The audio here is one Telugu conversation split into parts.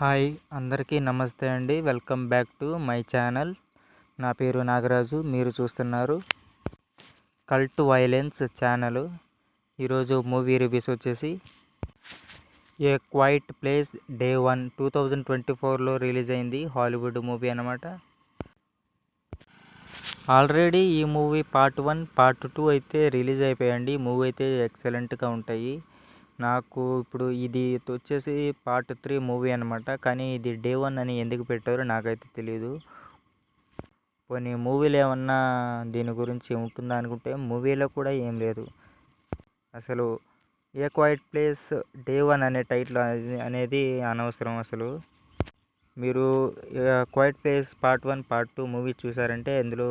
హాయ్ అందరికీ నమస్తే అండి. Welcome back to my channel. నా పేరు నాగరాజు మీరు చూస్తున్నారు కల్ట్ వైలెన్స్ ఛానల్. ఈరోజు మూవీ రివ్యూస్ వచ్చేసి A quiet place day one two thousand twenty ఫోర్లో రిలీజ్ అయింది హాలీవుడ్ మూవీ అనమాట ఆల్రెడీ ఈ movie part one part two అయితే రిలీజ్ అయిపోయాయండి. మూవీ అయితే ఎక్సలెంట్గా ఉంటాయి. నాకు ఇప్పుడు ఇది వచ్చేసి పార్ట్ త్రీ మూవీ అనమాట కానీ ఇది డే వన్ అని ఎందుకు పెట్టారో నాకైతే తెలియదు కొన్ని మూవీలు ఏమన్నా దీని గురించి ఉంటుందా అనుకుంటే మూవీలో కూడా ఏం లేదు. అసలు A quiet place day one అనే టైటిల్ అనేది అనవసరం అసలు. మీరు quiet place part one part two movie చూసారంటే ఇందులో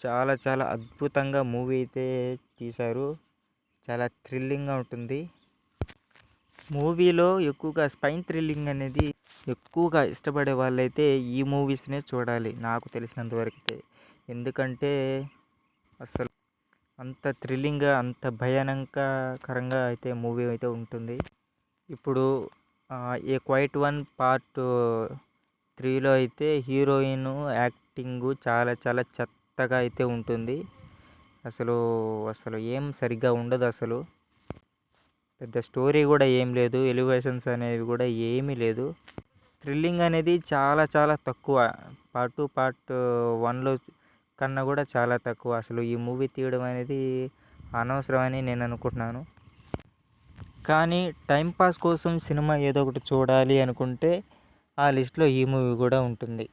చాలా చాలా అద్భుతంగా మూవీ అయితే తీశారు. చాలా థ్రిల్లింగ్గా ఉంటుంది. మూవీలో ఎక్కువగా స్పైన్ థ్రిల్లింగ్ అనేది ఎక్కువగా ఇష్టపడే వాళ్ళైతే ఈ మూవీస్నే చూడాలి నాకు తెలిసినంత వరకు అయితే ఎందుకంటే అసలు అంత థ్రిల్లింగ్గా అంత భయానకరంగా అయితే మూవీ అయితే ఉంటుంది. ఇప్పుడు ఏ క్వైట్ వన్ పార్ట్ త్రీలో అయితే హీరోయిన్ యాక్టింగ్ చాలా చాలా చెత్తగా అయితే ఉంటుంది. అసలు అసలు ఏం సరిగ్గా ఉండదు అసలు. పెద్ద స్టోరీ కూడా ఏం లేదు. ఎలివేషన్స్ అనేవి కూడా ఏమీ లేదు. థ్రిల్లింగ్ అనేది చాలా చాలా తక్కువ. పార్ట్ టూ పార్ట్ వన్లో కన్నా కూడా చాలా తక్కువ. అసలు ఈ మూవీ తీయడం అనేది అనవసరమని నేను అనుకుంటున్నాను. కానీ టైంపాస్ కోసం సినిమా ఏదో ఒకటి చూడాలి అనుకుంటే ఆ లిస్ట్లో ఈ మూవీ కూడా ఉంటుంది.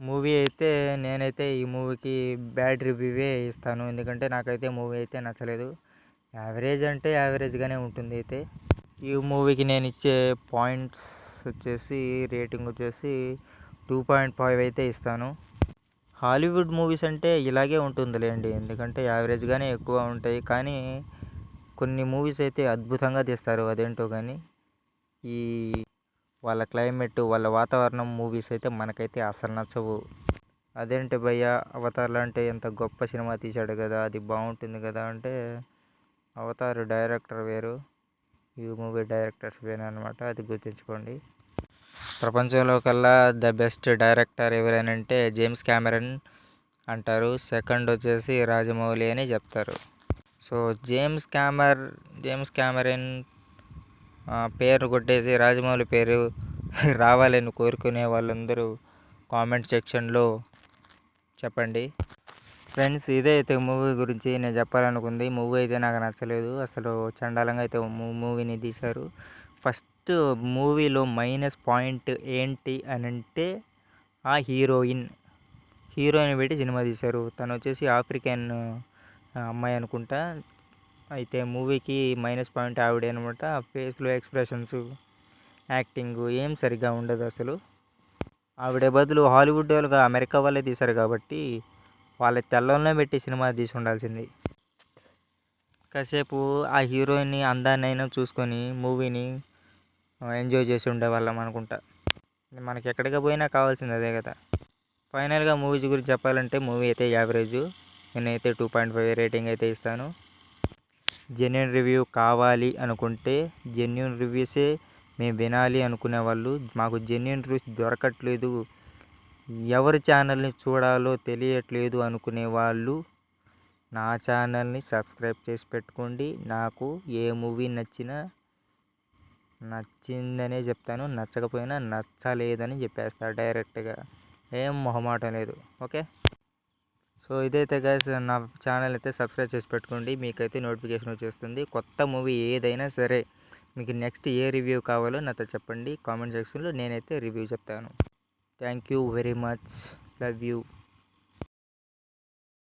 మూవీ అయితే నేనైతే ఈ మూవీకి బ్యాడ్ రివ్యూవే ఇస్తాను. ఎందుకంటే నాకైతే మూవీ అయితే నచ్చలేదు. యావరేజ్ అంటే యావరేజ్గానే ఉంటుంది అయితే. ఈ మూవీకి నేను ఇచ్చే పాయింట్స్ వచ్చేసి రేటింగ్ వచ్చేసి టూ పాయింట్ ఫైవ్ అయితే ఇస్తాను. హాలీవుడ్ మూవీస్ అంటే ఇలాగే ఉంటుందిలేండి. ఎందుకంటే యావరేజ్గానే ఎక్కువ ఉంటాయి. కానీ కొన్ని మూవీస్ అయితే అద్భుతంగా తీస్తారు. అదేంటో కానీ ఈ వాళ్ళ క్లైమేట్ వాళ్ళ వాతావరణం మూవీస్ అయితే మనకైతే అసలు నచ్చవు. అదేంటి భయ్య అవతార్లు అంటే ఎంత గొప్ప సినిమా తీశాడు కదా అది బాగుంటుంది కదా అంటే అవతార్ డైరెక్టర్ వేరు. ఈ మూవీ డైరెక్టర్స్ వేరు అనమాట అది గుర్తుంచుకోండి. ప్రపంచంలో కల్లా ద బెస్ట్ డైరెక్టర్ ఎవరైనంటే జేమ్స్ క్యామెరన్ అంటారు. సెకండ్ వచ్చేసి రాజమౌళి అని చెప్తారు. So James Cameron James Cameron పేరు కొట్టేసి రాజమౌళి పేరు రావాలని కోరుకునే వాళ్ళందరూ కామెంట్ సెక్షన్లో చెప్పండి. ఫ్రెండ్స్ ఇదే అయితే మూవీ గురించి నేను చెప్పాలనుకుంది. మూవీ అయితే నాకు నచ్చలేదు. అసలు చండాలంగా అయితే మూవీని తీశారు. ఫస్ట్ మూవీలో మైనస్ పాయింట్ ఏంటి అని అంటే ఆ హీరోయిన్ హీరోయిన్ పెట్టి సినిమా తీశారు. తను వచ్చేసి ఆఫ్రికన్ అమ్మాయి అనుకుంటా. అయితే మూవీకి మైనస్ పాయింట్ ఆవిడే అనమాట. ఫేస్లో ఎక్స్ప్రెషన్స్ యాక్టింగ్ ఏం సరిగ్గా ఉండదు అసలు. ఆవిడ బదులు హాలీవుడ్ వాళ్ళుగా అమెరికా వాళ్ళే తీశారు కాబట్టి వాళ్ళ తెల్లంలో పెట్టి సినిమా తీసి ఉండాల్సింది కాసేపు ఆ హీరోయిన్ని అందాన్నైనా చూసుకొని మూవీని ఎంజాయ్ చేసి ఉండేవాళ్ళం అనుకుంటా. మనకి ఎక్కడికి పోయినా కావాల్సింది అదే కదా. ఫైనల్గా మూవీ గురించి చెప్పాలంటే మూవీ అయితే యావరేజ్. నేనైతే టూ పాయింట్ ఫైవ్ రేటింగ్ అయితే ఇస్తాను. జెన్యున్ రివ్యూ కావాలి అనుకుంటే జెన్యున్ రివ్యూసే మేము వినాలి అనుకునే వాళ్ళు మాకు జెన్యున్ రివ్యూస్ దొరకట్లేదు. ఎవరి ఛానల్ని చూడాలో తెలియట్లేదు అనుకునే వాళ్ళు నా ఛానల్ని సబ్స్క్రైబ్ చేసి పెట్టుకోండి. నాకు ఏ మూవీ నచ్చినా నచ్చిందనే చెప్తాను నచ్చకపోయినా నచ్చలేదని చెప్పేస్తా డైరెక్ట్గా. ఏం మొహమాటం లేదు ఓకే? సో ఇదైతే గైస్ నా ఛానల్ అయితే సబ్స్క్రైబ్ చేసి పెట్టుకోండి. మీకైతే నోటిఫికేషన్ వచ్చేస్తుంది. కొత్త మూవీ ఏదైనా సరే మీకు నెక్స్ట్ ఏ రివ్యూ కావాలో నాతో చెప్పండి. కామెంట్ సెక్షన్లో నేనైతే రివ్యూ చెప్తాను. thank you very much. Love you.